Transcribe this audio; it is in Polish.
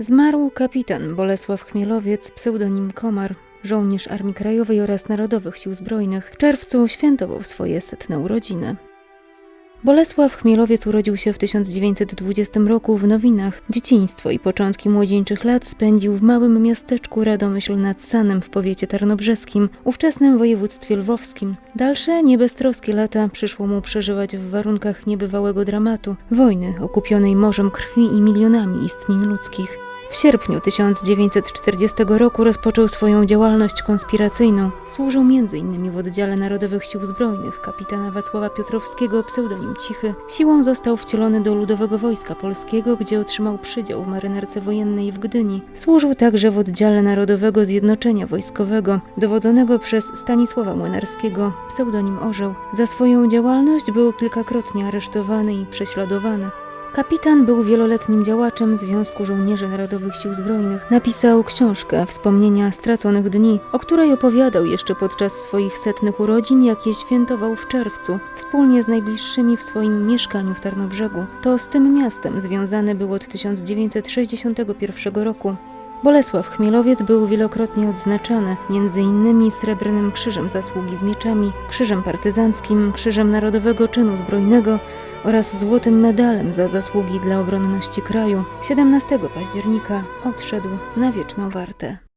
Zmarł kapitan Bolesław Chmielowiec, pseudonim Komar, żołnierz Armii Krajowej oraz Narodowych Sił Zbrojnych. W czerwcu świętował swoje setne urodziny. Bolesław Chmielowiec urodził się w 1920 roku w Nowinach. Dzieciństwo i początki młodzieńczych lat spędził w małym miasteczku Radomyśl nad Sanem w powiecie tarnobrzeskim, ówczesnym województwie lwowskim. Dalsze niebeztroskie lata przyszło mu przeżywać w warunkach niebywałego dramatu, wojny okupionej morzem krwi i milionami istnień ludzkich. W sierpniu 1940 roku rozpoczął swoją działalność konspiracyjną. Służył m.in. w oddziale Narodowych Sił Zbrojnych kapitana Wacława Piotrowskiego, pseudonim Cichy. Siłą został wcielony do Ludowego Wojska Polskiego, gdzie otrzymał przydział w marynarce wojennej w Gdyni. Służył także w oddziale Narodowego Zjednoczenia Wojskowego, dowodzonego przez Stanisława Młynarskiego, pseudonim Orzeł. Za swoją działalność był kilkakrotnie aresztowany i prześladowany. Kapitan był wieloletnim działaczem Związku Żołnierzy Narodowych Sił Zbrojnych. Napisał książkę Wspomnienia straconych dni, o której opowiadał jeszcze podczas swoich setnych urodzin, jakie świętował w czerwcu, wspólnie z najbliższymi w swoim mieszkaniu w Tarnobrzegu. To z tym miastem związany był od 1961 roku. Bolesław Chmielowiec był wielokrotnie odznaczany, m.in. Srebrnym Krzyżem Zasługi z Mieczami, Krzyżem Partyzanckim, Krzyżem Narodowego Czynu Zbrojnego oraz Złotym Medalem za zasługi dla obronności kraju. 17 października odszedł na wieczną wartę.